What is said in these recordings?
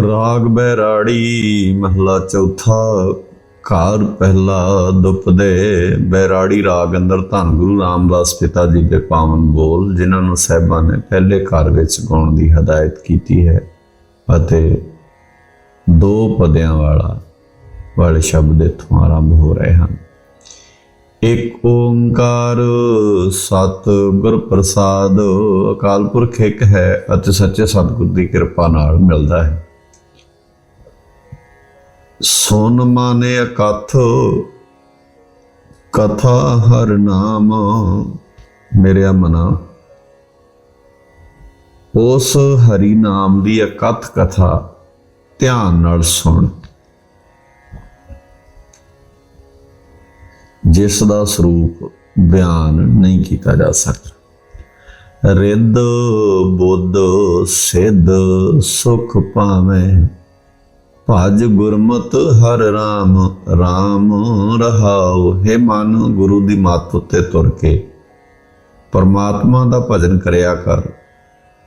ਰਾਗ ਬੈਰਾੜੀ, ਮਹਲਾ ਚੌਥਾ। ਘਰ ਪਹਿਲਾ ਦੁਪਦੇ, ਬੈਰਾੜੀ ਰਾਗ ਅੰਦਰ ਧੰਨ ਗੁਰੂ ਰਾਮਦਾਸ ਪਿਤਾ ਜੀ ਦੇ ਪਾਵਨ ਬੋਲ, ਜਿਨ੍ਹਾਂ ਨੂੰ ਸਹਿਬਾਂ ਨੇ ਪਹਿਲੇ ਘਰ ਵਿੱਚ ਗਾਉਣ ਦੀ ਹਦਾਇਤ ਕੀਤੀ ਹੈ। ਅਤੇ ਦੋ ਪਦਿਆਂ ਵਾਲਾ, ਵਾਲੇ ਸ਼ਬਦ ਇੱਥੋਂ ਆਰੰਭ ਹੋ ਰਹੇ ਹਨ। ਇੱਕ ਓੰਕਾਰ, ਸਤ ਗੁਰ ਪ੍ਰਸਾਦ, ਅਕਾਲ ਪੁਰਖ ਇੱਕ ਹੈ ਅਤੇ ਸੱਚੇ ਸਤਿਗੁਰ ਦੀ ਕਿਰਪਾ ਨਾਲ ਮਿਲਦਾ ਹੈ। ਸੁਨ ਮਾਨੇ ਅਕਥ ਕਥਾ ਹਰ ਨਾਮ। ਮੇਰੇ ਮਨਾ। ਉਸ ਹਰੀ ਨਾਮ ਦੀ ਅਕਥ ਕਥਾ ਧਿਆਨ ਨਾਲ ਸੁਣ। ਜਿਸ ਦਾ ਸਰੂਪ ਬਿਆਨ ਨਹੀਂ ਕੀਤਾ ਜਾ ਸਕਦਾ। ਰਿੱਧ, ਬੁੱਧ, ਸਿੱਧ, ਸੁਖ ਪਾਵੇਂ ਭਜ ਗੁਰਮਤ ਹਰ ਰਾਮ ਰਾਮ ਰਹਾਉ। ਹੈ ਮਨ, ਗੁਰੂ ਦੀ ਮੱਤ ਉੱਤੇ ਤੁਰ ਕੇ। ਪਰਮਾਤਮਾ ਦਾ ਭਜਨ ਕਰਿਆ ਕਰ।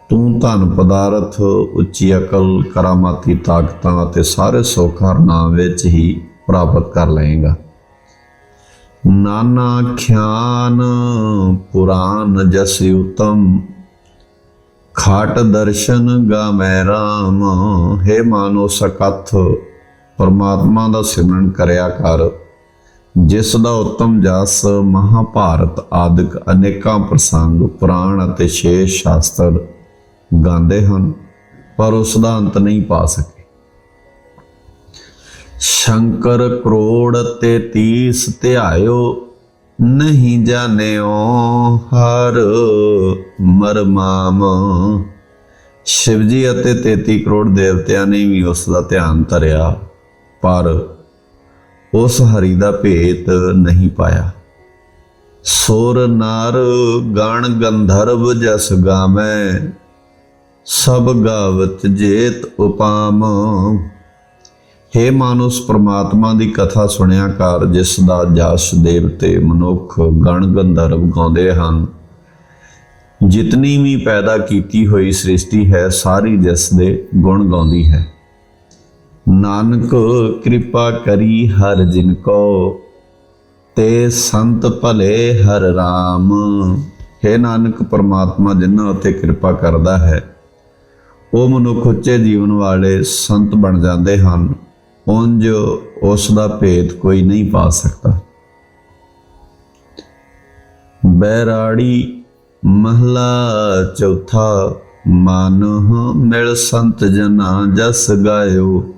ਤੂੰ ਧਨ ਪਦਾਰਥ, ਉੱਚੀ ਅਕਲ, ਕਰਾਮਾਤੀ ਤਾਕਤਾਂ ਅਤੇ ਸਾਰੇ ਸੁੱਖ ਹਰ ਨਾਮ ਵਿੱਚ ਹੀ ਪ੍ਰਾਪਤ ਕਰ ਲਏਗਾ। ਨਾਨਾ ਖਿਆਨ ਪੁਰਾਨ ਜਸ ਉਤਮ ਖਾਟ ਦਰਸ਼ਨ ਗਾਮੈ ਰਾਮ। ਹੈ ਮਾਨੋ ਸਕੱਥ, ਪਰਮਾਤਮਾ ਦਾ ਸਿਮਰਨ ਕਰਿਆ ਕਰ। ਜਿਸ ਦਾ ਉੱਤਮ ਜਸ ਮਹਾਭਾਰਤ ਆਦਿਕ ਅਨੇਕਾਂ ਪ੍ਰਸੰਗ, ਪੁਰਾਣ ਅਤੇ ਸ਼ੇਸ਼ ਸ਼ਾਸਤਰ ਗਾਉਂਦੇ ਹਨ, ਪਰ ਉਸ ਦਾ ਅੰਤ ਨਹੀਂ ਪਾ ਸਕੇ। ਸ਼ੰਕਰ ਕਰੋੜ ਤੇ 30 ਧਿਆਇਓ ਨਹੀਂ ਜਾਣਿਓ ਹਰ ਮਰਮਾਮ। ਸ਼ਿਵਜੀ ਅਤੇ 33 ਕਰੋੜ ਦੇਵਤਿਆਂ ਨੇ ਵੀ ਉਸ ਦਾ ਧਿਆਨ ਧਰਿਆ, ਪਰ ਉਸ ਹਰੀ ਦਾ ਭੇਤ ਨਹੀਂ ਪਾਇਆ। ਸੁਰ ਨਰ ਗਣ ਗੰਧਰਵ ਜਸ ਗਾਮੈ, ਸਭ ਗਾਵਤ ਜੇਤ ਉਪਾਮ। ਹੇ ਮਾਨੁਸ, ਪ੍ਰਮਾਤਮਾ ਦੀ ਕਥਾ ਸੁਣਿਆ ਕਰ, ਜਿਸ ਦਾ ਜਸ ਦੇਵਤੇ ਮਨੁੱਖ ਗਣ ਗੰਧਰਵ ਗਾਉਂਦੇ ਹਨ। ਜਿਤਨੀ ਵੀ ਪੈਦਾ ਕੀਤੀ ਹੋਈ ਸ੍ਰਿਸ਼ਟੀ ਹੈ, ਸਾਰੀ ਜਿਸ ਦੇ ਗੁਣ ਗਾਉਂਦੀ ਹੈ। ਨਾਨਕ, ਕਿਰਪਾ ਕਰੀ ਹਰ ਜਿਨ ਕੋ, ਤੇ ਸੰਤ ਭਲੇ ਹਰ RAM ਹੈ ਨਾਨਕ, ਪਰਮਾਤਮਾ ਜਿਨ੍ਹਾਂ ਉਤੇ ਕਿਰਪਾ ਕਰਦਾ ਹੈ, ਉਹ ਮਨੁੱਖ ਉੱਚੇ ਜੀਵਨ ਵਾਲੇ ਸੰਤ ਬਣ ਜਾਂਦੇ ਹਨ। ਉਂਝ ਉਸ ਦਾ ਭੇਦ ਕੋਈ ਨਹੀਂ ਪਾ ਸਕਦਾ। ਬੈਰਾੜੀ ਮਹਲਾ ਚੌਥਾ ਮਾਨੋ ਮਿਲ ਸੰਤ ਜਨਾ ਜਸ ਗਾਇਓ।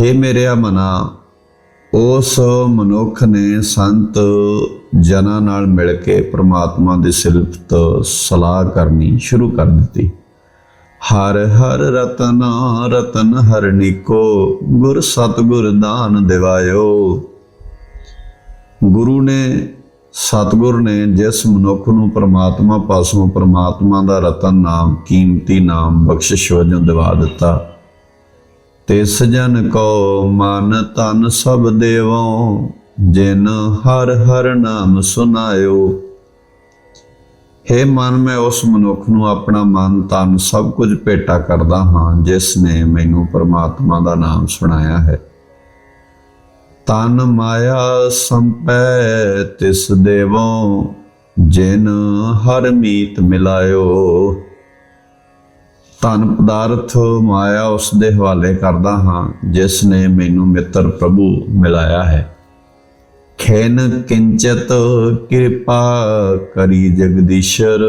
ਹੇ ਮੇਰਿਆ ਮਨਾ ਉਸ ਮਨੁੱਖ ਨੇ ਸੰਤ ਜਨਾਂ ਨਾਲ ਮਿਲ ਕੇ ਪ੍ਰਮਾਤਮਾ ਦੀ ਸਿਫਤ, ਸਲਾਹ ਕਰਨੀ ਸ਼ੁਰੂ ਕਰ ਦਿੱਤੀ। ਹਰ ਹਰ ਰਤਨ ਰਤਨ ਹਰਨਿਕੋ ਗੁਰ ਸਤਗੁਰ ਦਾਨ ਦਿਵਾਇਓ। ਗੁਰੂ ਨੇ, ਸਤਗੁਰ ਨੇ ਜਿਸ ਮਨੁੱਖ ਨੂੰ ਪ੍ਰਮਾਤਮਾ ਪਾਸੋਂ ਪ੍ਰਮਾਤਮਾ ਦਾ ਰਤਨ ਨਾਮ, ਕੀਮਤੀ ਨਾਮ, ਬਖਸ਼ਿਸ਼ ਵਜੋਂ ਦਿਵਾ ਦਿੱਤਾ। ਤੇ ਸਜਨ ਕੋ ਮਨ ਤਨ ਸਭ ਦੇਵੋ, ਜਿਨ ਹਰ ਹਰ ਨਾਮ ਸੁਨਾਇਓ। ਹੇ ਮਨ, ਮੈਂ ਉਸ ਮਨੁੱਖ ਨੂੰ ਆਪਣਾ ਮਨ, ਤਨ ਸਭ ਕੁਝ ਭੇਟਾ ਕਰਦਾ ਹਾਂ, ਜਿਸ ਨੇ ਮੈਨੂੰ ਪਰਮਾਤਮਾ ਦਾ ਨਾਮ ਸੁਣਾਇਆ ਹੈ। ਤਨ ਮਾਇਆ ਸੰਪੈ, ਤਿਸ ਦੇਵੋ ਜਿਨ ਹਰ ਮੀਤ ਮਿਲਾਇਓ। ਤਨ ਪਦਾਰਥ ਮਾਇਆ ਉਸ ਦੇ ਹਵਾਲੇ ਕਰਦਾ ਹਾਂ, ਜਿਸ ਨੇ ਮੈਨੂੰ ਮਿੱਤਰ ਪ੍ਰਭੂ ਮਿਲਾਇਆ ਹੈ। ਖੇਨ ਕਿੰਚਤ ਕਿਰਪਾ ਕਰੀ ਜਗਦੀਸ਼ਰ,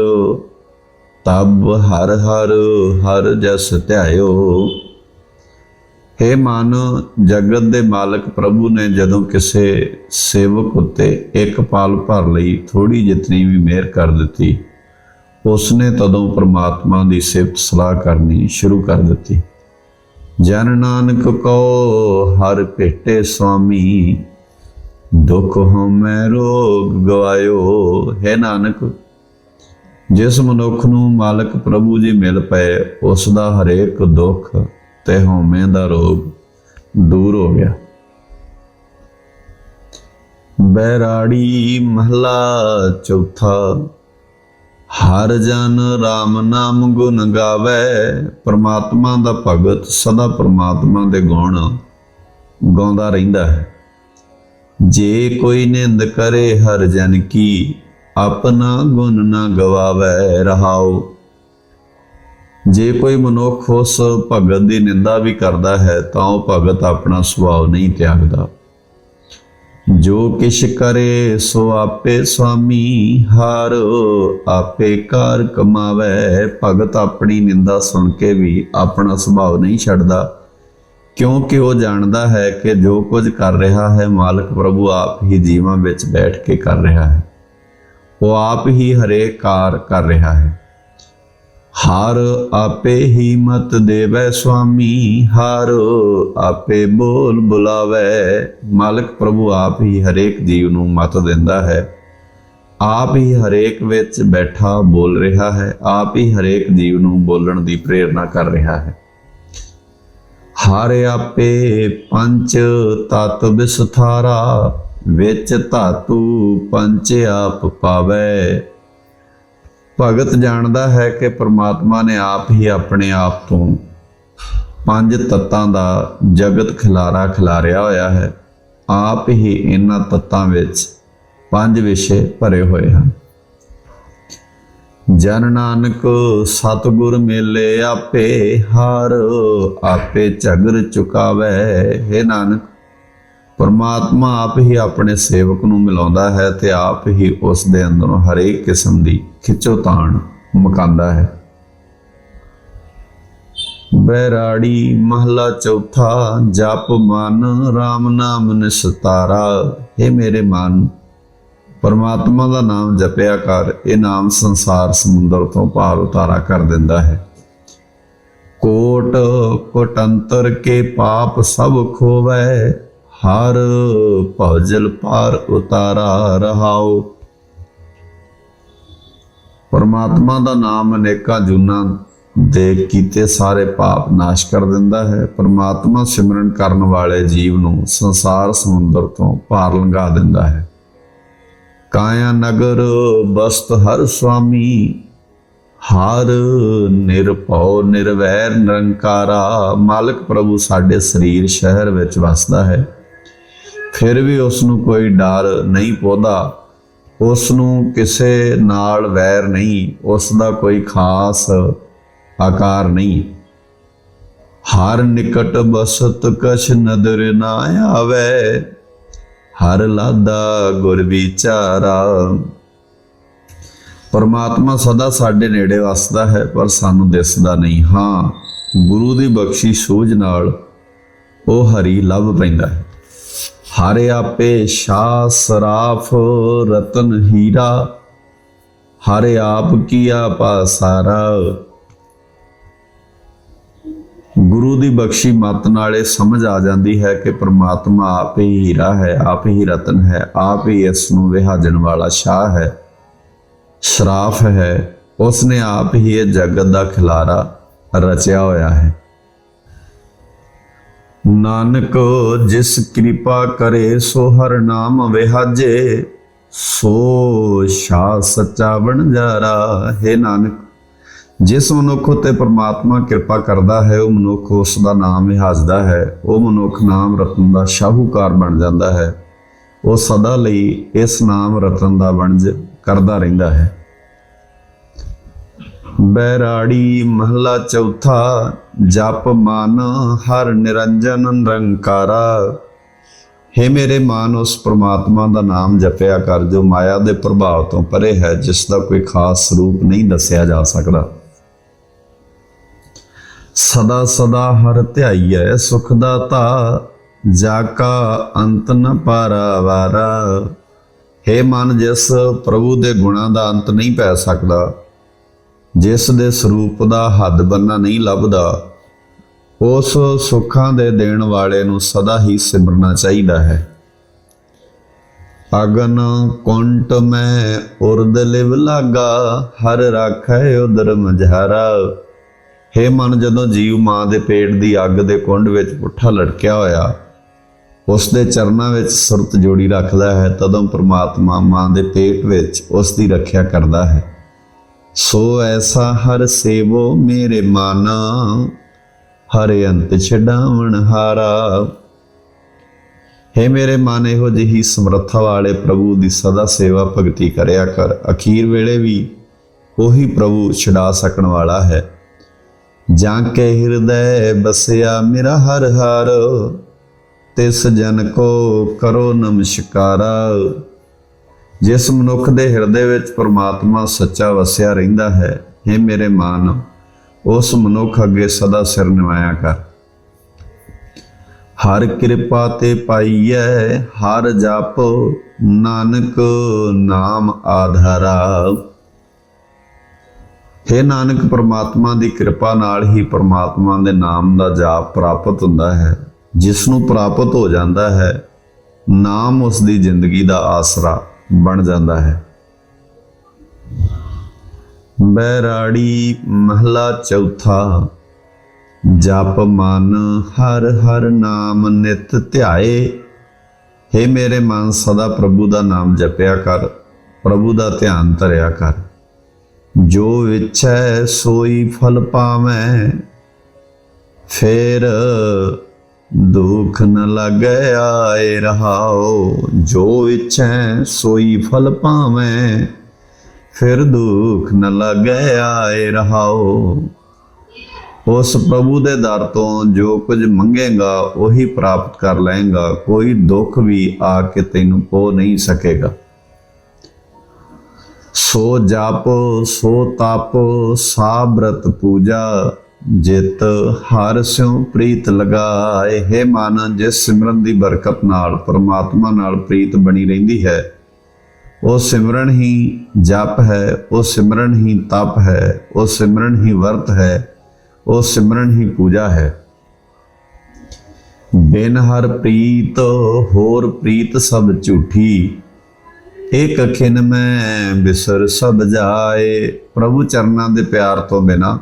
ਤਬ ਹਰ ਹਰ ਹਰ ਜਸ ਧਿਆਇਓ। हे ਮਨ, ਜਗਤ ਦੇ ਮਾਲਕ ਪ੍ਰਭੂ ਨੇ ਜਦੋਂ ਕਿਸੇ ਸੇਵਕ ਉੱਤੇ ਇੱਕ ਪਾਲ ਭਰ ਲਈ ਥੋੜੀ ਜਿਤਨੀ ਵੀ ਮਿਹਰ ਕਰ ਦਿੱਤੀ, ਉਸਨੇ ਤਦੋਂ ਪ੍ਰਮਾਤਮਾ ਦੀ ਸਿਫਤ ਸਲਾਹ ਕਰਨੀ ਸ਼ੁਰੂ ਕਰ ਦਿੱਤੀ। ਜਨ ਨਾਨਕ ਕੋ ਹਰ ਭੇਟੇ ਸੁਆਮੀ ਦੁਖ ਹਮੈ ਰੋਗ ਗਵਾਇਓ, ਹੈ ਨਾਨਕ। ਜਿਸ ਮਨੁੱਖ ਨੂੰ ਮਾਲਕ ਪ੍ਰਭੂ ਜੀ ਮਿਲ ਪਏ, ਉਸ ਦਾ ਹਰੇਕ ਦੁੱਖ ਤੇ ਹਉਮੈ ਦਾ ਰੋਗ ਦੂਰ ਹੋ ਗਿਆ। ਬੈਰਾੜੀ ਮਹਲਾ ਚੌਥਾ, ਹਰ ਜਨ RAM ਨਾਮ ਗੁਣ ਗਾਵੇ, ਪ੍ਰਮਾਤਮਾ ਦਾ ਭਗਤ ਸਦਾ ਪ੍ਰਮਾਤਮਾ ਦੇ ਗੁਣ ਗਾਉਂਦਾ ਰਹਿੰਦਾ ਹੈ। ਜੇ ਕੋਈ ਨਿੰਦ ਕਰੇ ਹਰ ਜਨ ਕੀ, ਆਪਣਾ ਗੁਣ ਨਾ ਗਵਾਵੇ ਰਹਾਓ ਜੇ ਕੋਈ ਮਨੁੱਖ ਉਸ ਭਗਤ ਦੀ ਨਿੰਦਾ ਵੀ ਕਰਦਾ ਹੈ, ਤਾਂ ਉਹ ਭਗਤ ਆਪਣਾ ਸੁਭਾਅ ਨਹੀਂ ਤਿਆਗਦਾ। ਜੋ ਕਿਛ ਕਰੇ, ਸੋ ਆਪੇ ਸੁਆਮੀ ਹਰ, ਆਪੇ ਕਾਰ ਕਮਾਵੇ। ਭਗਤ ਆਪਣੀ ਨਿੰਦਾ ਸੁਣ ਕੇ ਵੀ ਆਪਣਾ ਸੁਭਾਅ ਨਹੀਂ ਛੱਡਦਾ। ਕਿਉਂਕਿ ਉਹ ਜਾਣਦਾ ਹੈ ਕਿ ਜੋ ਕੁਝ ਕਰ ਰਿਹਾ ਹੈ, ਮਾਲਕ ਪ੍ਰਭੂ ਆਪ ਹੀ ਜੀਵਾਂ ਵਿੱਚ ਬੈਠ ਕੇ ਕਰ ਰਿਹਾ ਹੈ। ਉਹ ਆਪ ਹੀ ਹਰੇਕ ਕਾਰ ਕਰ ਰਿਹਾ ਹੈ। ਹਰ ਆਪੇ ਹੀ ਮਤ ਦੇਵੈ ਸੁਆਮੀ, ਹਰ ਆਪੇ ਬੋਲ ਬੁਲਾਵੇ। ਮਾਲਕ ਪ੍ਰਭੂ ਆਪ ਹੀ ਹਰੇਕ ਜੀਵ ਨੂੰ ਮਤ ਦਿੰਦਾ ਹੈ। ਆਪ ਹੀ ਹਰੇਕ ਵਿੱਚ ਬੈਠਾ ਬੋਲ ਰਿਹਾ ਹੈ। ਆਪ ਹੀ ਹਰੇਕ ਜੀਵ ਨੂੰ ਬੋਲਣ ਦੀ ਪ੍ਰੇਰਣਾ ਕਰ ਰਿਹਾ ਹੈ। ਹਰ ਆਪੇ ਪੰਚ ਤਤ ਵਿਸਥਾਰਾ ਵਿੱਚ ਧਾਤੂ ਪੰਚ ਆਪ ਪਾਵੇ। ਭਗਤ ਜਾਣਦਾ ਹੈ ਕਿ ਪ੍ਰਮਾਤਮਾ ਨੇ ਆਪ ਹੀ ਆਪਣੇ ਆਪ ਤੋਂ ਪੰਜ ਤੱਤਾਂ ਦਾ ਜਗਤ ਖਿਲਾਰਾ ਖਿਲਾਰਿਆ ਹੋਇਆ ਹੈ। ਆਪ ਹੀ ਇਹਨਾਂ ਤੱਤਾਂ ਵਿੱਚ ਪੰਜ ਵਿਸ਼ੇ ਭਰੇ ਹੋਏ ਹਨ। ਜਨ ਨਾਨਕ ਸਤਿਗੁਰ ਮੇਲੇ ਆਪੇ ਹਰ, ਆਪੇ ਝਗਰ ਚੁਕਾਵੇ ਹੈ ਨਾਨਕ। ਪਰਮਾਤਮਾ ਆਪ ਹੀ ਆਪਣੇ ਸੇਵਕ ਨੂੰ ਮਿਲਾਉਂਦਾ ਹੈ ਤੇ ਆਪ ਹੀ ਉਸ ਦੇ ਅੰਦਰੋਂ ਹਰੇਕ ਕਿਸਮ ਦੀ ਖਿੱਚੋਤਾਣ ਮੁਕਾਂਦਾ ਹੈ। ਬੈਰਾੜੀ ਮਹਲਾ ਚੌਥਾ, ਜਪ ਮਨ RAM ਨਾਮ ਨਿਸਤਾਰਾ ਇਹ ਮੇਰੇ ਮਨ ਪਰਮਾਤਮਾ ਦਾ ਨਾਮ ਜਪਿਆ ਕਰ, ਇਹ ਨਾਮ ਸੰਸਾਰ ਸਮੁੰਦਰ ਤੋਂ ਪਾਰ ਉਤਾਰਾ ਕਰ ਦਿੰਦਾ ਹੈ। ਕੋਟ ਕੋਟੰਤਰ ਕੇ ਪਾਪ ਸਭ ਖੋਵੈ, ਹਰ ਭਜਲ ਪਾਰ ਉਤਾਰਾ ਰਹਾਓ ਪਰਮਾਤਮਾ ਦਾ ਨਾਮ ਅਨੇਕਾਂ ਜੁਨਾ ਦੇ ਕੀਤੇ ਸਾਰੇ ਪਾਪ ਨਾਸ਼ ਕਰ ਦਿੰਦਾ ਹੈ। ਪਰਮਾਤਮਾ ਸਿਮਰਨ ਕਰਨ ਵਾਲੇ ਜੀਵ ਨੂੰ ਸੰਸਾਰ ਸਮੁੰਦਰ ਤੋਂ ਪਾਰ ਲੰਘਾ ਦਿੰਦਾ ਹੈ। ਕਾਇਆ ਨਗਰ ਬਸਤ ਹਰ ਸੁਆਮੀ ਹਰ ਨਿਰਭਉ ਨਿਰਵੈਰ ਨਿਰੰਕਾਰਾ, ਮਾਲਕ ਪ੍ਰਭੂ ਸਾਡੇ ਸਰੀਰ ਸ਼ਹਿਰ ਵਿੱਚ ਵਸਦਾ ਹੈ। ਫਿਰ ਵੀ ਉਸ ਨੂੰ ਕੋਈ ਡਰ ਨਹੀਂ ਪੋਦਾ ਉਸ ਨੂੰ ਕਿਸੇ ਨਾਲ ਵੈਰ ਨਹੀਂ ਉਸ ਦਾ ਕੋਈ ਖਾਸ ਆਕਾਰ ਨਹੀਂ। ਹਰ ਨਿਕਟ ਬਸਤ ਕਛ ਨਦਰ ਨਾ ਆਵੇ ਹਰ ਲਾਦਾ ਗੁਰ ਵਿਚਾਰਾ। ਪਰਮਾਤਮਾ ਸਦਾ ਸਾਡੇ ਨੇੜੇ ਵਸਦਾ ਹੈ, ਪਰ ਸਾਨੂੰ ਦਿਸਦਾ ਨਹੀਂ। ਹਾਂ, ਗੁਰੂ ਦੀ ਬਖਸ਼ੀ ਸੋਝ ਨਾਲ ਉਹ ਹਰੀ ਲੱਭ ਪੈਂਦਾ ਹੈ। ਹਰ ਆਪੇ ਸ਼ਾ ਸਰਾਫ ਰਤਨ ਹੀਰਾ, ਹਰ ਆਪ ਕੀਆ ਪਾਸਾਰਾ। ਗੁਰੂ ਦੀ ਬਖਸ਼ੀ ਮਤ ਨਾਲ ਇਹ ਸਮਝ ਆ ਜਾਂਦੀ ਹੈ ਕਿ ਪ੍ਰਮਾਤਮਾ ਆਪ ਹੀ ਹੀਰਾ ਹੈ, ਆਪ ਹੀ ਰਤਨ ਹੈ, ਆਪ ਹੀ ਇਸ ਨੂੰ ਵਿਹਾਜਣ ਵਾਲਾ ਸ਼ਾਹ ਹੈ, ਸ਼ਰਾਫ ਹੈ ਉਸ ਨੇ ਆਪ ਹੀ ਇਹ ਜਗਤ ਦਾ ਖਿਲਾਰਾ ਰਚਿਆ ਹੋਇਆ ਹੈ। ਨਾਨਕ, ਜਿਸ ਕਿਰਪਾ ਕਰੇ, ਸੋ ਹਰ ਨਾਮ ਵਿਹਾਜੇ, ਸੋ ਸ਼ਾ ਸੱਚਾ ਬਣ ਜਾਰਾ ਹੈ ਨਾਨਕ। ਜਿਸ ਮਨੁੱਖ ਉਤੇ ਪਰਮਾਤਮਾ ਕਿਰਪਾ ਕਰਦਾ ਹੈ, ਉਹ ਮਨੁੱਖ ਉਸ ਦਾ ਨਾਮ ਹਾਜ਼ਦਾ ਹੈ। ਉਹ ਮਨੁੱਖ ਨਾਮ ਰਤਨ ਦਾ ਸ਼ਾਹੂਕਾਰ ਬਣ ਜਾਂਦਾ ਹੈ। ਉਹ ਸਦਾ ਲਈ ਇਸ ਨਾਮ ਰਤਨ ਦਾ ਵਣਜ ਕਰਦਾ ਰਹਿੰਦਾ ਹੈ। ਬੈਰਾੜੀ ਮਹਲਾ ਚੌਥਾ, ਜਪ ਮਨ ਹਰ ਨਿਰੰਜਨ ਨਿਰੰਕਾਰਾ। ਹੈ ਮੇਰੇ ਮਨ, ਉਸ ਪ੍ਰਮਾਤਮਾ ਦਾ ਨਾਮ ਜਪਿਆ ਕਰ, ਜੋ ਮਾਇਆ ਦੇ ਪ੍ਰਭਾਵ ਤੋਂ ਪਰੇ ਹੈ, ਜਿਸ ਦਾ ਕੋਈ ਖਾਸ ਸਰੂਪ ਨਹੀਂ ਦੱਸਿਆ ਜਾ ਸਕਦਾ। ਸਦਾ ਸਦਾ ਹਰ ਧਿਆਈਐ, ਸੁਖ ਦਾਤਾ ਜਾ ਕਾ ਅੰਤ ਨ ਪਾਰਾਵਾਰਾ। ਹੈ ਮਨ, ਜਿਸ ਪ੍ਰਭੂ ਦੇ ਗੁਣਾਂ ਦਾ ਅੰਤ ਨਹੀਂ ਪੈ ਸਕਦਾ, ਜਿਸ ਦੇ ਸਰੂਪ ਦਾ ਹੱਦ ਬੰਨਾ ਨਹੀਂ ਲੱਭਦਾ, ਉਸ ਸੁੱਖਾਂ ਦੇ ਦੇਣ ਵਾਲੇ ਨੂੰ ਸਦਾ ਹੀ ਸਿਮਰਨਾ ਚਾਹੀਦਾ ਹੈ। ਅਗਨ ਕੁੰਟ ਮੈਂ ਉਰਦ ਲਿਵ ਲਾਗਾ, ਹਰ ਰਾਖੈ ਉਦਰ ਮਝਾਰਾ। ਹੇ ਮਨ, ਜਦੋਂ ਜੀਵ ਮਾਂ ਦੇ ਪੇਟ ਦੀ ਅੱਗ ਦੇ ਕੁੰਡ ਵਿੱਚ ਪੁੱਠਾ ਲਟਕਿਆ ਹੋਇਆ, ਉਸ ਦੇ ਚਰਨਾਂ ਵਿੱਚ ਸੁਰਤ ਜੋੜੀ ਰੱਖਦਾ ਹੈ, ਤਦੋਂ ਪ੍ਰਮਾਤਮਾ ਮਾਂ ਦੇ ਪੇਟ ਵਿੱਚ ਉਸ ਦੀ ਰੱਖਿਆ ਕਰਦਾ ਹੈ। ਸੋ ਐਸਾ ਹਰ ਸੇਵੋ ਮੇਰੇ ਮਾਨਾ, ਹਰੇ ਅੰਤ ਛਡਾਵਣ ਹਾਰਾ। ਹੈ ਮੇਰੇ ਮਨ, ਇਹੋ ਜਿਹੀ ਸਮਰੱਥਾ ਵਾਲੇ ਪ੍ਰਭੂ ਦੀ ਸਦਾ ਸੇਵਾ ਭਗਤੀ ਕਰਿਆ ਕਰ। ਅਖੀਰ ਵੇਲੇ ਵੀ ਉਹੀ ਪ੍ਰਭੂ ਛਡਾ ਸਕਣ ਵਾਲਾ ਹੈ। ਜਾਂ ਕੇ ਹਿਰਦੈ ਬਸਿਆ ਮੇਰਾ ਹਰ ਹਰ, ਤਿਸ ਜਨ ਕੋ ਕਰੋ ਨਮਸਕਾਰਾ। ਜਿਸ ਮਨੁੱਖ ਦੇ ਹਿਰਦੇ ਵਿੱਚ ਪਰਮਾਤਮਾ ਸੱਚਾ ਵਸਿਆ ਰਹਿੰਦਾ ਹੈ ਇਹ ਮੇਰੇ ਮਾਨ, ਉਸ ਮਨੁੱਖ ਅੱਗੇ ਸਦਾ ਸਿਰ ਨਿਵਾਇਆ ਕਰ। ਹਰ ਕਿਰਪਾ ਤੇ ਪਾਈਐ, ਹਰ ਜਪ, ਨਾਨਕ ਨਾਮ ਆਧਾਰਾ। ਹੈ ਨਾਨਕ, ਪਰਮਾਤਮਾ ਦੀ ਕਿਰਪਾ ਨਾਲ ਹੀ ਪਰਮਾਤਮਾ ਦੇ ਨਾਮ ਦਾ ਜਾਪ ਪ੍ਰਾਪਤ ਹੁੰਦਾ ਹੈ। ਜਿਸ ਨੂੰ ਪ੍ਰਾਪਤ ਹੋ ਜਾਂਦਾ ਹੈ, ਨਾਮ ਉਸ ਦੀ ਜ਼ਿੰਦਗੀ ਦਾ ਆਸਰਾ ਬਣ ਜਾਂਦਾ ਹੈ। ਬੈਰਾੜੀ ਮਹਲਾ ਚੌਥਾ, ਜਪ ਮਨ ਹਰ ਹਰ ਨਾਮ ਨਿਤ ਧਿਆਏ। हे ਮੇਰੇ ਮਨ, ਸਦਾ ਪ੍ਰਭੂ ਦਾ ਨਾਮ ਜਪਿਆ ਕਰ, ਪ੍ਰਭੂ ਦਾ ਧਿਆਨ ਧਰਿਆ ਕਰ। ਜੋ ਵਿਚੈ ਸੋਈ ਫਲ ਪਾਵੈ, ਫੇਰ ਦੁਖ ਨ ਲੱਗੈ ਆਏ ਰਹਾਓ ਜੋ ਵਿਚੈ ਸੋਈ ਫਲ ਪਾਵੈ, ਫਿਰ ਦੁਖ ਨ ਲੱਗੈ ਆਏ ਰਹਾਓ ਉਸ ਪ੍ਰਭੂ ਦੇ ਦਰ ਤੋਂ ਜੋ ਕੁਝ ਮੰਗੇਗਾ, ਉਹੀ ਪ੍ਰਾਪਤ ਕਰ ਲਏਗਾ। ਕੋਈ ਦੁੱਖ ਵੀ ਆ ਕੇ ਤੈਨੂੰ ਪੋ ਨਹੀਂ ਸਕੇਗਾ। ਸੋ ਜਪ, ਸੋ ਤਪ, ਸਾਬਰਤ ਪੂਜਾ, ਜਿਤ ਹਰ ਸਿਉ ਪ੍ਰੀਤ ਲਗਾਏ। ਹੈ ਮਨ, ਜਿਸ ਸਿਮਰਨ ਦੀ ਬਰਕਤ ਨਾਲ ਪਰਮਾਤਮਾ ਨਾਲ ਪ੍ਰੀਤ ਬਣੀ ਰਹਿੰਦੀ ਹੈ, ਉਹ ਸਿਮਰਨ ਹੀ ਜਪ ਹੈ, ਉਹ ਸਿਮਰਨ ਹੀ ਤਪ ਹੈ, ਉਹ ਸਿਮਰਨ ਹੀ ਵਰਤ ਹੈ, ਉਹ ਸਿਮਰਨ ਹੀ ਪੂਜਾ ਹੈ। ਬਿਨ ਹਰ ਪ੍ਰੀਤ ਹੋਰ ਪ੍ਰੀਤ ਸਭ ਝੂਠੀ ਇੱਕ ਖਿਨ ਮੈਂ ਬਿਸਰ ਸਭ ਜਾਏ, ਪ੍ਰਭੂ ਚਰਨਾਂ ਦੇ ਪਿਆਰ ਤੋਂ ਬਿਨਾ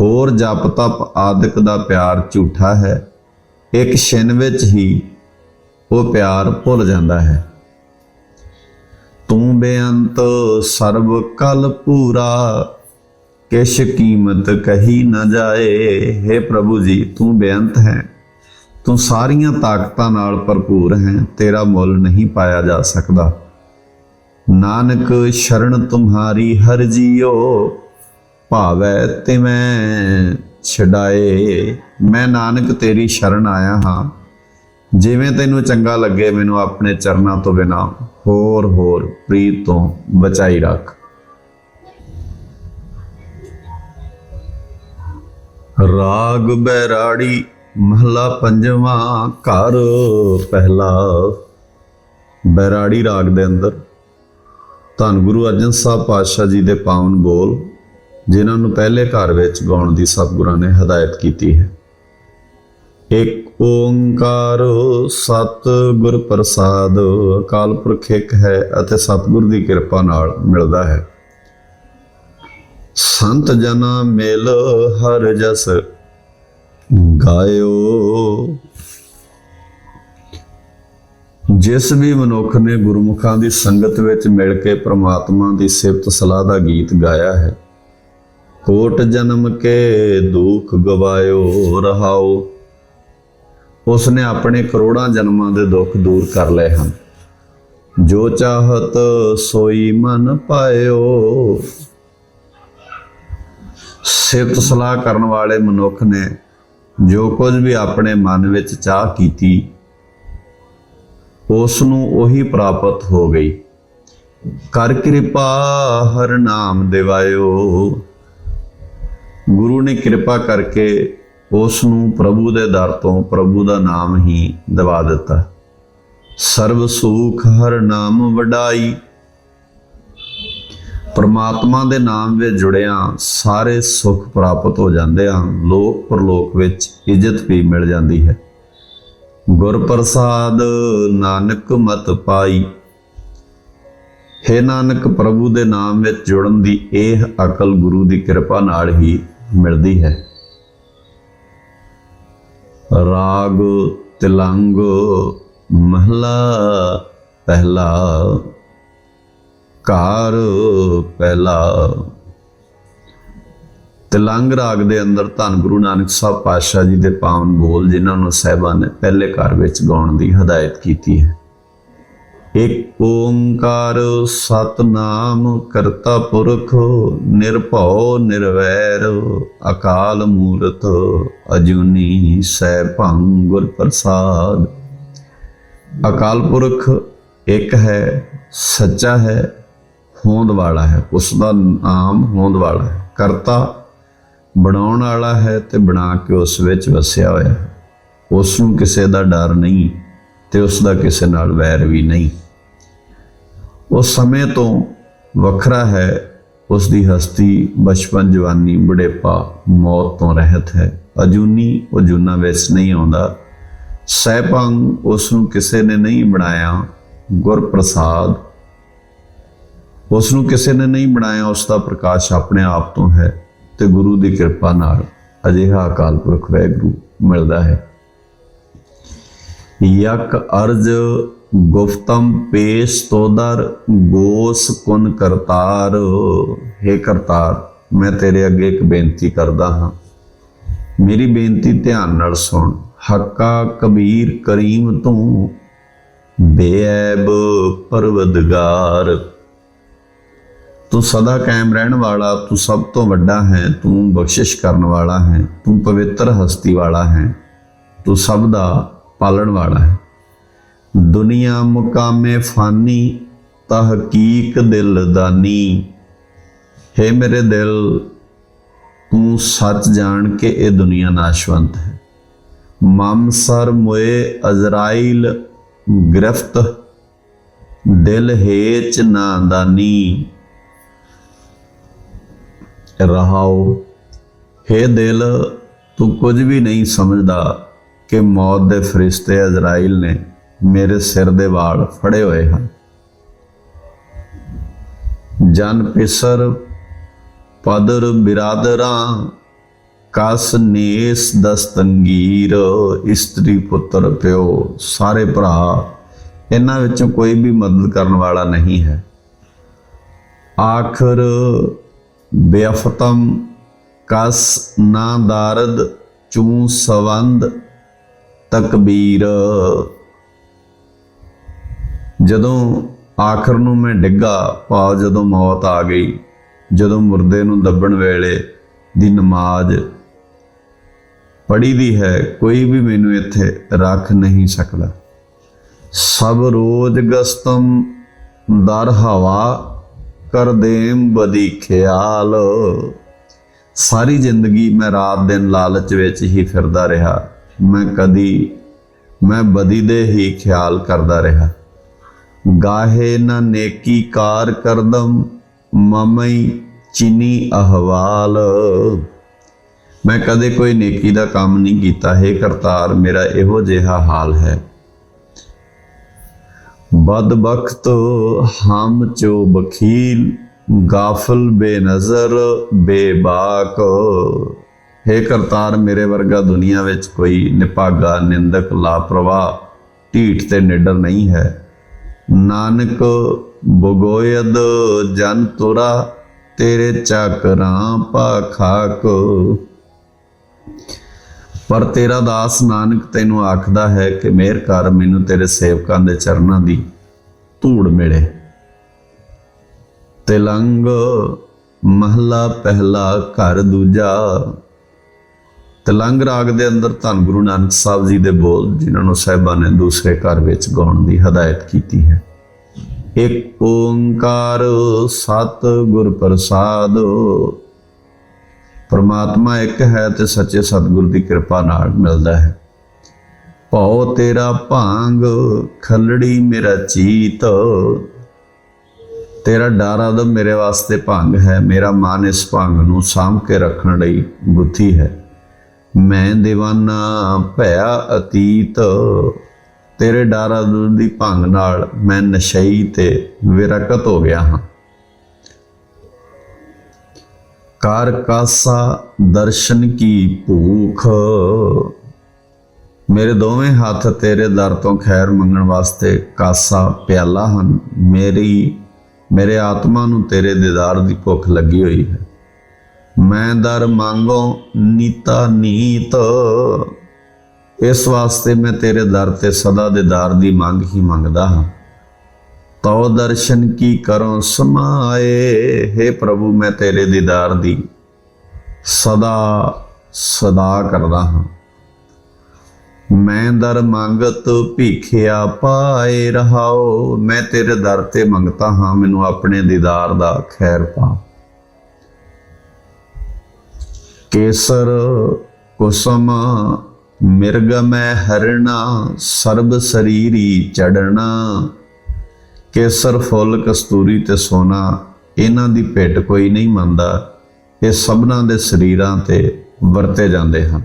ਹੋਰ ਜਪ ਤਪ ਆਦਿਕ ਦਾ ਪਿਆਰ ਝੂਠਾ ਹੈ। ਇੱਕ ਛਿਨ ਵਿੱਚ ਹੀ ਉਹ ਪਿਆਰ ਭੁੱਲ ਜਾਂਦਾ ਹੈ। ਤੂੰ ਬੇਅੰਤ ਸਰਬ ਕਲ ਪੂਰਾ, ਕਿਛ ਕੀਮਤ ਕਹੀ ਨਾ ਜਾਏ। हे ਪ੍ਰਭੂ ਜੀ, ਤੂੰ ਬੇਅੰਤ ਹੈ। ਤੂੰ ਸਾਰੀਆਂ ਤਾਕਤਾਂ ਨਾਲ ਭਰਪੂਰ ਹੈ। ਤੇਰਾ ਮੁੱਲ ਨਹੀਂ ਪਾਇਆ ਜਾ ਸਕਦਾ। ਨਾਨਕ ਸ਼ਰਨ ਤੁਮਹਾਰੀ ਹਰ ਜੀਓ, ਭਾਵੈ ਤਿਵੇਂ ਛਡਾਏ। ਮੈਂ ਨਾਨਕ ਤੇਰੀ ਸ਼ਰਨ ਆਇਆ ਹਾਂ। ਜਿਵੇਂ ਤੈਨੂੰ ਚੰਗਾ ਲੱਗੇ, ਮੈਨੂੰ ਆਪਣੇ ਚਰਨਾਂ ਤੋਂ ਬਿਨਾ ਹੋਰ ਹੋਰ ਪ੍ਰੀਤ ਤੋਂ ਬਚਾਈ ਰੱਖ। ਰਾਗ ਬੈਰਾੜੀ ਮਹਲਾ ਪੰਜਵਾਂ ਘਰ, ਪਹਿਲਾ ਬੈਰਾੜੀ ਰਾਗ ਦੇ ਅੰਦਰ ਧੰਨ ਗੁਰੂ ਅਰਜਨ ਸਾਹਿਬ ਪਾਤਸ਼ਾਹ ਜੀ ਦੇ ਪਾਵਨ ਬੋਲ, ਜਿਨ੍ਹਾਂ ਨੂੰ ਪਹਿਲੇ ਘਰ ਵਿੱਚ ਗਾਉਣ ਦੀ ਸਤਿਗੁਰਾਂ ਨੇ ਹਦਾਇਤ ਕੀਤੀ ਹੈ। ਇੱਕ ਓੰਕਾਰ ਸਤ ਗੁਰ ਪ੍ਰਸਾਦ, ਅਕਾਲ ਪੁਰਖ ਇੱਕ ਹੈ ਅਤੇ ਸਤਿਗੁਰ ਦੀ ਕਿਰਪਾ ਨਾਲ ਮਿਲਦਾ ਹੈ। ਸੰਤ ਜਨਾ ਮਿਲ ਹਰ ਜਸ, ਗਾਇਓ ਜਿਸ ਵੀ ਮਨੁੱਖ ਨੇ ਗੁਰਮੁਖਾਂ ਦੀ ਸੰਗਤ ਵਿੱਚ ਮਿਲ ਕੇ ਪ੍ਰਮਾਤਮਾ ਦੀ ਸਿਫਤ ਸਲਾਹ ਦਾ ਗੀਤ ਗਾਇਆ ਹੈ, ਕੋਟ ਜਨਮ ਕੇ ਦੁੱਖ ਗਵਾਇਓ ਰਹਾਓ ਉਸ ਨੇ ਆਪਣੇ ਕਰੋੜਾਂ ਜਨਮਾਂ ਦੇ ਦੁੱਖ ਦੂਰ ਕਰ ਲਏ ਹਨ। ਜੋ ਚਾਹਤ ਸੋਈ ਮਨ ਪਾਇਓ। ਸਿਫਤ ਸਲਾਹ ਕਰਨ ਵਾਲੇ ਮਨੁੱਖ ਨੇ ਜੋ ਕੁਝ ਵੀ ਆਪਣੇ ਮਨ ਵਿੱਚ ਚਾਹ ਕੀਤੀ ਉਸ ਨੂੰ ਉਹੀ ਪ੍ਰਾਪਤ ਹੋ ਗਈ। ਕਰ ਕਿਰਪਾ ਹਰ ਨਾਮ ਦਿਵਾਇਓ। ਗੁਰੂ ਨੇ ਕਿਰਪਾ ਕਰਕੇ ਉਸ ਨੂੰ ਪ੍ਰਭੂ ਦੇ ਦਰ ਤੋਂ ਪ੍ਰਭੂ ਦਾ ਨਾਮ ਹੀ ਦਵਾ ਦਿੱਤਾ। ਸਰਬ ਸੁਖ ਹਰ ਨਾਮ ਵਡਾਈ। ਪਰਮਾਤਮਾ ਦੇ ਨਾਮ ਵਿੱਚ ਜੁੜਿਆਂ ਸਾਰੇ ਸੁੱਖ ਪ੍ਰਾਪਤ ਹੋ ਜਾਂਦੇ ਹਨ। ਲੋਕ ਪਰਲੋਕ ਵਿੱਚ ਇੱਜ਼ਤ ਵੀ ਮਿਲ ਜਾਂਦੀ ਹੈ। ਗੁਰ ਪ੍ਰਸਾਦ ਨਾਨਕ ਮਤ ਪਾਈ। ਹੇ ਨਾਨਕ ਪ੍ਰਭੂ ਦੇ ਨਾਮ ਵਿੱਚ ਜੁੜਨ ਦੀ ਇਹ ਅਕਲ ਗੁਰੂ ਦੀ ਕਿਰਪਾ ਨਾਲ ਹੀ ਮਿਲਦੀ ਹੈ। ਰਾਗ ਤਿਲੰਗ ਮਹਲਾ ਪਹਿਲਾ ਕਾਰ ਪਹਿਲਾ। ਤਿਲੰਗ ਰਾਗ ਦੇ ਅੰਦਰ ਧੰਨ ਗੁਰੂ ਨਾਨਕ ਸਾਹਿਬ ਪਾਤਸ਼ਾਹ ਜੀ ਦੇ ਪਾਵਨ ਬੋਲ ਜਿਨ੍ਹਾਂ ਨੂੰ ਸਹਿਬਾਂ ਨੇ ਪਹਿਲੇ ਘਰ ਵਿੱਚ ਗਾਉਣ ਦੀ ਹਦਾਇਤ ਕੀਤੀ ਹੈ। ਇਕ ਓੰਕਾਰ ਸਤਨਾਮ ਕਰਤਾ ਪੁਰਖ, ਨਿਰਭਉ ਨਿਰਵੈਰ, ਅਕਾਲ ਮੂਰਤ ਅਜੂਨੀ ਸੈਭੰ ਗੁਰ ਪ੍ਰਸਾਦ। ਅਕਾਲ ਪੁਰਖ ਇੱਕ ਹੈ, ਸੱਚਾ ਹੈ, ਹੋਂਦ ਵਾਲਾ ਹੈ। ਉਸ ਦਾ ਨਾਮ ਹੋਂਦ ਵਾਲਾ ਹੈ। ਕਰਤਾ ਬਣਾਉਣ ਵਾਲਾ ਹੈ ਤੇ ਬਣਾ ਕੇ ਉਸ ਵਿੱਚ ਵਸਿਆ ਹੋਇਆ ਹੈ। ਉਸ ਨੂੰ ਕਿਸੇ ਦਾ ਡਰ ਨਹੀਂ ਤੇ ਉਸ ਦਾ ਕਿਸੇ ਨਾਲ ਵੈਰ ਵੀ ਨਹੀਂ। ਉਹ ਸਮੇਂ ਤੋਂ ਵੱਖਰਾ ਹੈ, ਉਸ ਦੀ ਹਸਤੀ ਬਚਪਨ ਜਵਾਨੀ ਬੁਢੇਪਾ, ਮੌਤ ਤੋਂ ਰਹਿਤ ਹੈ। ਅਜੂਨੀ ਉਹ ਜੂਨਾ ਵਿੱਚ ਨਹੀਂ ਆਉਂਦਾ। ਸਹਿਪੰਗ ਉਸ ਨੂੰ ਕਿਸੇ ਨੇ ਨਹੀਂ ਬਣਾਇਆ ਗੁਰ ਪ੍ਰਸਾਦ ਉਸ ਨੂੰ ਕਿਸੇ ਨੇ ਨਹੀਂ ਬਣਾਇਆ, ਉਸ ਦਾ ਪ੍ਰਕਾਸ਼ ਆਪਣੇ ਆਪ ਤੋਂ ਹੈ। ਤੇ ਗੁਰੂ ਦੀ ਕਿਰਪਾ ਨਾਲ ਅਜਿਹਾ ਅਕਾਲ ਪੁਰਖ ਵਾਹਿਗੁਰੂ ਮਿਲਦਾ ਹੈ। ਯਕ ਅਰਜ ਗੁਫਤਮ ਪੇਸ਼ ਤੋਦਰ ਗੋਸ ਕੁਨ ਕਰਤਾਰ। हे ਕਰਤਾਰ, ਮੈਂ ਤੇਰੇ ਅੱਗੇ ਇੱਕ ਬੇਨਤੀ ਕਰਦਾ ਹਾਂ। ਮੇਰੀ ਬੇਨਤੀ ਧਿਆਨ ਨਾਲ ਸੁਣ। ਹੱਕਾ ਕਬੀਰ ਕਰੀਮ ਤੂੰ ਬੇਅਬ ਪਰਵਦਗਾਰ। ਤੂੰ ਸਦਾ ਕਾਇਮ ਰਹਿਣ ਵਾਲਾ, ਤੂੰ ਸਭ ਤੋਂ ਵੱਡਾ ਹੈ, ਤੂੰ ਬਖਸ਼ਿਸ਼ ਕਰਨ ਵਾਲਾ ਹੈ, ਤੂੰ ਪਵਿੱਤਰ ਹਸਤੀ ਵਾਲਾ ਹੈ, ਤੂੰ ਸਭ ਦਾ ਪਾਲਣ ਵਾਲਾ ਹੈ। ਦੁਨੀਆ ਮੁਕਾਮੇ ਫਾਨੀ, ਤਹਕੀਕ ਦਿਲ ਦਾਨੀ। ਹੈ ਮੇਰੇ ਦਿਲ, ਤੂੰ ਸੱਚ ਜਾਣ ਕੇ ਇਹ ਦੁਨੀਆ ਨਾਸ਼ਵੰਤ ਹੈ। ਮਮ ਸਰ ਮੋਏ ਅਜ਼ਰਾਈਲ ਗ੍ਰਿਫਤ ਦਿਲ ਹੇਚ ਨਾਦਾਨੀ ਰਹਾਓ। ਹੈ ਦਿਲ, ਤੂੰ ਕੁਝ ਵੀ ਨਹੀਂ ਸਮਝਦਾ ਕਿ ਮੌਤ ਦੇ ਫਰਿਸ਼ਤੇ ਅਜ਼ਰਾਈਲ ਨੇ ਮੇਰੇ ਸਿਰ ਦੇ ਵਾਲ ਫੜੇ ਹੋਏ ਹਨ। ਜਨ ਪਿਸਰ ਪਦਰ ਬਿਰਾਦਰਾਂ, ਕਸ ਨੇਸ ਦਸਤੰਗੀਰ ਇਸਤਰੀ ਪੁੱਤਰ ਪਿਓ, ਸਾਰੇ ਭਰਾ, ਇਹਨਾਂ ਵਿੱਚੋਂ ਕੋਈ ਵੀ ਮਦਦ ਕਰਨ ਵਾਲਾ ਨਹੀਂ ਹੈ। ਆਖਰ ਬੇਅਫਤਮ, ਕਸ ਨਾ ਦਾਰਦ, ਚੂ ਸਵੰਦ, ਤਕਬੀਰ। ਜਦੋਂ ਆਖਰ ਨੂੰ ਮੈਂ ਡਿੱਗਾ, ਭਾਵ ਜਦੋਂ ਮੌਤ ਆ ਗਈ, ਜਦੋਂ ਮੁਰਦੇ ਨੂੰ ਦੱਬਣ ਵੇਲੇ ਦੀ ਨਮਾਜ਼ ਪੜੀ ਦੀ ਹੈ, ਕੋਈ ਵੀ ਮੈਨੂੰ ਇੱਥੇ ਰੱਖ ਨਹੀਂ ਸਕਦਾ। ਸਭ ਰੋਜ਼ ਗਸਤਮ, ਦਰ ਹਵਾ ਕਰ ਦੇਮ ਬਦੀ ਖਿਆਲ। ਸਾਰੀ ਜ਼ਿੰਦਗੀ ਮੈਂ ਰਾਤ ਦਿਨ ਲਾਲਚ ਵਿੱਚ ਹੀ ਫਿਰਦਾ ਰਿਹਾ। ਮੈਂ ਕਦੀ, ਮੈਂ ਬਦੀ ਦੇ ਹੀ ਖਿਆਲ ਕਰਦਾ ਰਿਹਾ। ਗਾਹੇ ਨਾ ਨੇਕੀ ਕਾਰ ਕਰਦਮ, ਮਮਈ ਚੀਨੀ ਅਹਵਾਲ। ਮੈਂ ਕਦੇ ਕੋਈ ਨੇਕੀ ਦਾ ਕੰਮ ਨਹੀਂ ਕੀਤਾ। ਹੈ ਕਰਤਾਰ, ਮੇਰਾ ਇਹੋ ਜਿਹਾ ਹਾਲ ਹੈ। ਬਦ ਬਖਤ ਹਮ ਚੋ ਬਖੀਲ ਗਾਫਲ ਬੇਨਜ਼ਰ, ਬੇਬਾਕ। ਹੈ ਕਰਤਾਰ, ਮੇਰੇ ਵਰਗਾ ਦੁਨੀਆ ਵਿੱਚ ਕੋਈ ਨਿਪਾਗਾ ਨਿੰਦਕ, ਲਾਪਰਵਾਹ, ਢੀਠ ਤੇ ਨਿਡਰ ਨਹੀਂ ਹੈ। ਨਾਨਕ ਬਗੋਇਦ ਜਨ ਤੁਰਾ, ਤੇਰੇ ਚੱਕਰਾਂ ਪਾਖਾਕ ਪਰ ਤੇਰਾ ਦਾਸ ਨਾਨਕ ਤੈਨੂੰ ਆਖਦਾ ਹੈ ਕਿ ਮਿਹਰ ਕਰ, ਮੈਨੂੰ ਤੇਰੇ ਸੇਵਕਾਂ ਦੇ ਚਰਨਾਂ ਦੀ ਧੂੜ ਮਿਲੇ। ਤਿਲੰਗ ਮਹਲਾ ਪਹਿਲਾ ਘਰ ਦੂਜਾ। ਤਿਲੰਗ ਰਾਗ ਦੇ ਅੰਦਰ ਧੰਨ ਗੁਰੂ ਨਾਨਕ ਸਾਹਿਬ ਜੀ ਦੇ ਬੋਲ, ਜਿਨ੍ਹਾਂ ਨੂੰ ਸਾਹਿਬਾਂ ਨੇ ਦੂਸਰੇ ਘਰ ਵਿੱਚ ਗਾਉਣ ਦੀ ਹਦਾਇਤ ਕੀਤੀ ਹੈ। ਇੱਕ ਓੰਕਾਰ ਸਤ ਗੁਰ ਪ੍ਰਸਾਦ ਪਰਮਾਤਮਾ ਇੱਕ ਹੈ ਤੇ ਸੱਚੇ ਸਤਿਗੁਰ ਦੀ ਕਿਰਪਾ ਨਾਲ ਮਿਲਦਾ ਹੈ। ਭਉ ਤੇਰਾ ਭਾਂਗ, ਖਲੜੀ ਮੇਰਾ ਚੀਤ। ਤੇਰਾ ਡਰ ਆਦਮ ਮੇਰੇ ਵਾਸਤੇ ਭੰਗ ਹੈ, ਮੇਰਾ ਮਨ ਇਸ ਭੰਗ ਨੂੰ ਸਾਂਭ ਕੇ ਰੱਖਣ ਲਈ ਬੁੱਧੀ ਹੈ। ਮੈਂ دیਵਾਨਾ ਭਇਆ ਅਤੀਤ। ਤੇਰੇ ਡਰ ਆਦਮ ਦੀ ਭੰਗ ਨਾਲ ਮੈਂ ਨਸ਼ਈ ਤੇ ਵਿਰਕਤ ਹੋ ਗਿਆ ਹਾਂ। ਕਰ ਕਾਸਾ ਦਰਸ਼ਨ ਕੀ ਭੂਖ? ਮੇਰੇ ਦੋਵੇਂ ਹੱਥ ਤੇਰੇ ਦਰ ਤੋਂ ਖੈਰ ਮੰਗਣ ਵਾਸਤੇ ਕਾਸਾ ਪਿਆਲਾ ਹਨ। ਮੇਰੀ, ਮੇਰੇ ਆਤਮਾ ਨੂੰ ਤੇਰੇ ਦੀਦਾਰ ਦੀ ਭੁੱਖ ਲੱਗੀ ਹੋਈ ਹੈ। ਮੈਂ ਦਰ ਮੰਗੋ ਨੀਤਾ ਨੀਤ। ਇਸ ਵਾਸਤੇ ਮੈਂ ਤੇਰੇ ਦਰ ਤੇ ਸਦਾ ਦੇ ਦੀ ਮੰਗ ਹੀ ਮੰਗਦਾ ਹਾਂ। ਤਉ ਦਰਸ਼ਨ ਕੀ ਕਰੋ ਸਮਾਏ? हे ਪ੍ਰਭੂ, ਮੈਂ ਤੇਰੇ ਦੀਦਾਰ ਦੀ ਸਦਾ ਸਦਾ ਕਰਦਾ ਹਾਂ। ਮੈਂ ਦਰ ਮੰਗਤ ਭੀਖਿਆ ਪਾਏ ਰਹਾਓ ਮੈਂ ਤੇਰੇ ਦਰ ਤੇ ਮੰਗਤਾ ਹਾਂ, ਮੈਨੂੰ ਆਪਣੇ ਦੀਦਾਰ ਦਾ ਖੈਰ ਪਾ। ਕੇਸਰ ਕੁਸਮ ਮਿਰਗ ਮੈਂ ਹਰਣਾ, ਸਰਬ ਸਰੀਰੀ ਚੜਣਾ ਕੇਸਰ, ਫੁੱਲ, ਕਸਤੂਰੀ ਤੇ ਸੋਨਾ, ਇਹਨਾਂ ਦੀ ਭੇਟ ਕੋਈ ਨਹੀਂ ਮੰਨਦਾ। ਇਹ ਸਭਨਾਂ ਦੇ ਸਰੀਰਾਂ ਤੇ ਵਰਤੇ ਜਾਂਦੇ ਹਨ।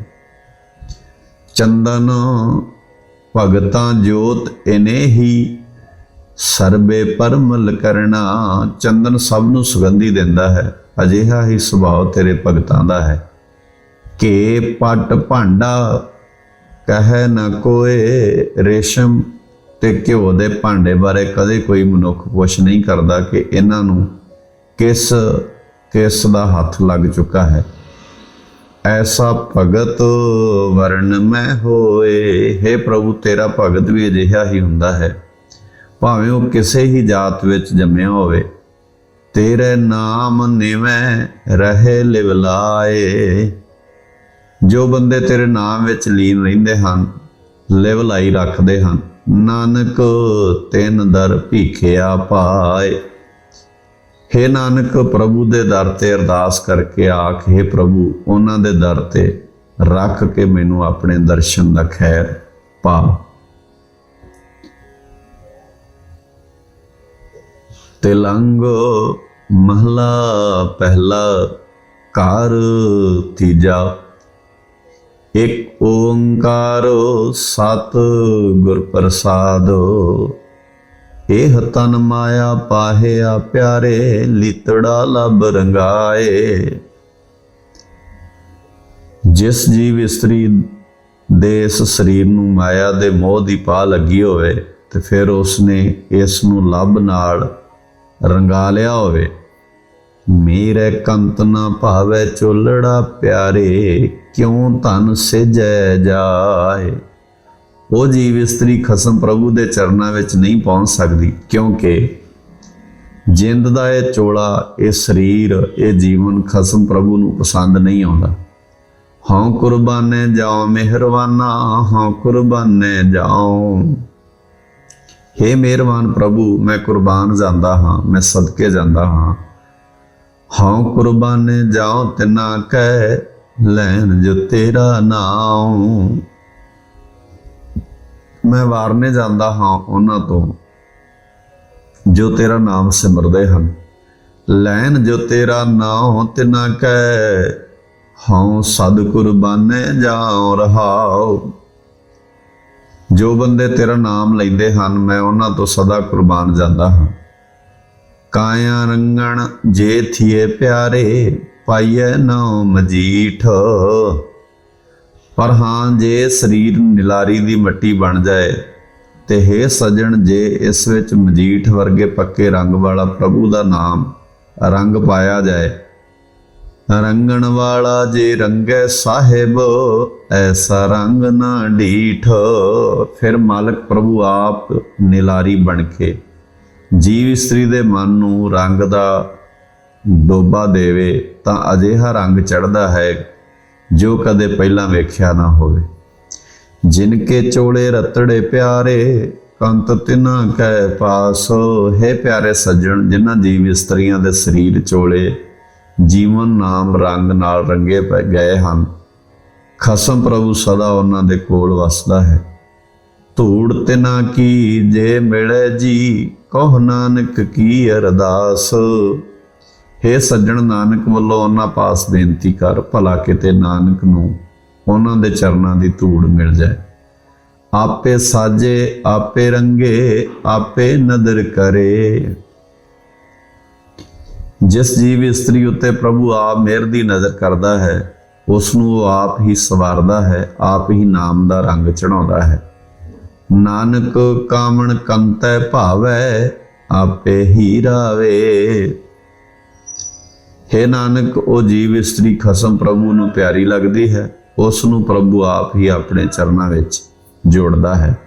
ਚੰਦਨ, ਭਗਤਾਂ ਜੋਤ ਇਨੇ ਹੀ। ਸਰਬੇ ਪਰਮਲ ਕਰਨਾ ਚੰਦਨ ਸਭ ਨੂੰ ਸੁਗੰਧੀ ਦਿੰਦਾ ਹੈ। ਅਜਿਹਾ ਹੀ ਸੁਭਾਅ ਤੇਰੇ ਭਗਤਾਂ ਦਾ ਹੈ। ਕਿ ਪਟ ਭਾਂਡਾ, ਕਹੈ ਨ ਕੋਏ ਰੇਸ਼ਮ। ਤੇ ਘਿਓ ਦੇ ਭਾਂਡੇ ਬਾਰੇ ਕਦੇ ਕੋਈ ਮਨੁੱਖ ਪੁੱਛ ਨਹੀਂ ਕਰਦਾ ਕਿ ਇਹਨਾਂ ਨੂੰ ਕਿਸ ਕਿਸ ਦਾ ਹੱਥ ਲੱਗ ਚੁੱਕਾ ਹੈ। ਐਸਾ ਭਗਤ ਵਰਨ ਮੈਂ ਹੋਏ। हे ਪ੍ਰਭੂ, ਤੇਰਾ ਭਗਤ ਵੀ ਅਜਿਹਾ ਹੀ ਹੁੰਦਾ ਹੈ। ਭਾਵੇਂ ਉਹ ਕਿਸੇ ਹੀ ਜਾਤ ਵਿੱਚ ਜੰਮਿਆ ਹੋਵੇ। ਤੇਰੇ ਨਾਮ ਨਿਵੇਂ ਰਹੇ ਲਿਵਲਾਏ ਜੋ ਬੰਦੇ ਤੇਰੇ ਨਾਮ ਵਿੱਚ ਲੀਨ ਰਹਿੰਦੇ ਹਨ ਲਿਵਲਾਈ ਰੱਖਦੇ ਹਨ। ਨਾਨਕ, ਤਿੰਨ ਦਰ ਭੀਖਿਆ ਪਾਏ। हे ਨਾਨਕ, ਪ੍ਰਭੂ ਦੇ ਦਰ ਤੇ ਅਰਦਾਸ ਕਰਕੇ ਆਖ हे ਪ੍ਰਭੂ, ਉਹਨਾਂ ਦੇ ਦਰ ਤੇ ਰੱਖ ਕੇ ਮੈਨੂੰ ਆਪਣੇ ਦਰਸ਼ਨ ਦਾ ਖੈਰ ਪਾ। ਤਿਲੰਗ ਮਹਲਾ ਪਹਿਲਾ ਕਾਰ ਤੀਜਾ। ਇਕ ਓੰਕਾਰ ਸਤ ਗੁਰ ਪ੍ਰਸਾਦ, ਇਹ ਤਨ ਮਾਇਆ ਪਾਹਿਆ ਪਿਆਰੇ, ਲਿਤੜਾ ਲਬ ਰੰਗਾਏ। ਜਿਸ ਜੀਵ ਇਸਤਰੀ ਦੇ ਇਸ ਸਰੀਰ ਨੂੰ ਮਾਇਆ ਦੇ ਮੋਹ ਦੀ ਪਾ ਲੱਗੀ ਹੋਵੇ ਤੇ ਫਿਰ ਉਸਨੇ ਇਸ ਨੂੰ ਲੱਭ ਨਾਲ ਰੰਗਾ ਲਿਆ ਹੋਵੇ। ਮੇਰੇ ਕੰਤ ਨਾ ਭਾਵੇ ਚੁੱਲੜਾ ਪਿਆਰੇ। ਕਿਉਂ ਧਨ ਸਿਜੈ ਜਾਏ? ਉਹ ਜੀਵ ਇਸਤਰੀ ਖਸਮ ਪ੍ਰਭੂ ਦੇ ਚਰਨਾਂ ਵਿੱਚ ਨਹੀਂ ਪਹੁੰਚ ਸਕਦੀ, ਕਿਉਂਕਿ ਜਿੰਦ ਦਾ ਇਹ ਚੋਲਾ, ਇਹ ਸਰੀਰ, ਇਹ ਜੀਵਨ ਖਸਮ ਪ੍ਰਭੂ ਨੂੰ ਪਸੰਦ ਨਹੀਂ ਆਉਂਦਾ। ਹਾਂ ਕੁਰਬਾਨੇ ਜਾਓ, ਮਿਹਰਬਾਨਾ ਹਾਂ ਕੁਰਬਾਨੇ ਜਾਓ। हे ਮਿਹਰਬਾਨ ਪ੍ਰਭੂ, ਮੈਂ ਕੁਰਬਾਨ ਜਾਂਦਾ ਹਾਂ, ਮੈਂ ਸਦਕੇ ਜਾਂਦਾ ਹਾਂ। ਹਾਂ ਕੁਰਬਾਨੇ ਜਾਓ ਤਿਨਾ ਕਹਿ ਲੈਣ ਜੋ ਤੇਰਾ ਨਾਮ ਮੈਂ ਵਾਰਨੇ ਜਾਂਦਾ ਹਾਂ ਉਹਨਾਂ ਤੋਂ, ਜੋ ਤੇਰਾ ਨਾਮ ਸਿਮਰਦੇ ਹਨ। ਲੈਣ ਜੋ ਤੇਰਾ ਨਾਮ ਤਿਨਾ ਕਹਿ ਹਾਂ ਸਦ ਕੁਰਬਾਨੇ ਜਾਉ ਰਹਾਉ। ਜੋ ਬੰਦੇ ਤੇਰਾ ਨਾਮ ਲੈਂਦੇ ਹਨ, ਮੈਂ ਉਹਨਾਂ ਤੋਂ ਸਦਾ ਕੁਰਬਾਨ ਜਾਂਦਾ ਹਾਂ। ਕਾਇਆ ਰੰਗਣ ਜੇ ਥੀਏ ਪਿਆਰੇ ਪਾਈਐ ਨਾਉ ਮਜੀਠ। ਪਰ ਹਾਂ, ਜੇ ਸਰੀਰ ਨਿਲਾਰੀ ਦੀ ਮਿੱਟੀ ਬਣ ਜਾਏ, ਤੇ ਹੈ ਸਜਣ, ਜੇ ਇਸ ਵਿੱਚ ਮਜੀਠ ਵਰਗੇ ਪੱਕੇ ਰੰਗ ਵਾਲਾ ਪ੍ਰਭੂ ਦਾ ਨਾਮ ਰੰਗ ਪਾਇਆ ਜਾਏ, ਰੰਗਣ ਵਾਲਾ ਜੇ ਰੰਗੈ ਸਾਹਿਬ, ਐਸਾ ਰੰਗ ਨਾ ਢੀਠ। ਫਿਰ ਮਾਲਕ ਪ੍ਰਭੂ ਆਪ ਨਿਲਾਰੀ ਬਣ ਕੇ ਜੀਵ ਇਸਤਰੀ ਦੇ ਮਨ ਨੂੰ ਰੰਗ ਦਾ ਡੋਬਾ ਦੇਵੇ। ਤਾਂ ਅਜਿਹਾ ਰੰਗ ਚੜਦਾ ਹੈ ਜੋ ਕਦੇ ਪਹਿਲਾਂ ਵੇਖਿਆ ਨਾ ਹੋਵੇ। ਜਿਨ ਕੇ ਚੋਲੇ ਰਤੜੇ ਪਿਆਰੇ, ਕੰਤ ਤਿਨਾ ਕੈ ਪਾਸ। ਹੈ ਪਿਆਰੇ ਸੱਜਣ, ਜਿਨ੍ਹਾਂ ਜੀਵ ਇਸਤਰੀਆਂ ਦੇ ਸਰੀਰ ਚੋਲੇ, ਜੀਵਨ ਨਾਮ ਰੰਗ ਨਾਲ ਰੰਗੇ ਪੈ ਗਏ ਹਨ। ਖਸਮ ਪ੍ਰਭੂ ਸਦਾ ਉਹਨਾਂ ਦੇ ਕੋਲ ਵਸਦਾ ਹੈ। ਧੂੜ ਤਿਨਾ ਕੀ ਜੇ ਮਿਲੇ ਜੀ, ਕਹ ਨਾਨਕ ਕੀ ਅਰਦਾਸ। हे ਸੱਜਣ ਨਾਨਕ ਵੱਲੋਂ ਉਹਨਾਂ ਪਾਸ ਬੇਨਤੀ ਕਰ, ਭਲਾ ਕਿਤੇ ਨਾਨਕ ਨੂੰ ਉਹਨਾਂ ਦੇ ਚਰਨਾਂ ਦੀ ਧੂੜ ਮਿਲ ਜਾਏ। ਆਪੇ ਸਾਜੇ, ਆਪੇ ਰੰਗੇ, ਆਪੇ ਨਦਰ ਕਰੇ। ਜਿਸ ਜੀਵ ਇਸਤਰੀ ਉੱਤੇ ਪ੍ਰਭੂ ਆਪ ਮਿਹਰ ਦੀ ਨਜ਼ਰ ਕਰਦਾ ਹੈ ਉਸ ਨੂੰ ਉਹ ਆਪ ਹੀ ਸਵਾਰਦਾ ਹੈ, ਆਪ ਹੀ ਨਾਮ ਦਾ ਰੰਗ ਚੜਾਉਂਦਾ ਹੈ। ਨਾਨਕ ਕਾਮਣ ਕੰਤੈ ਭਾਵੈ, ਆਪੇ ਹੀ ਰਾਵੇ ਹੈ ਨਾਨਕ, ਉਹ ਜੀਵ ਇਸਤਰੀ ਖਸਮ ਪ੍ਰਭੂ ਨੂੰ ਪਿਆਰੀ ਲੱਗਦੀ ਹੈ, ਉਸ ਨੂੰ ਪ੍ਰਭੂ ਆਪ ਹੀ ਆਪਣੇ ਚਰਨਾਂ ਵਿੱਚ ਜੋੜਦਾ ਹੈ।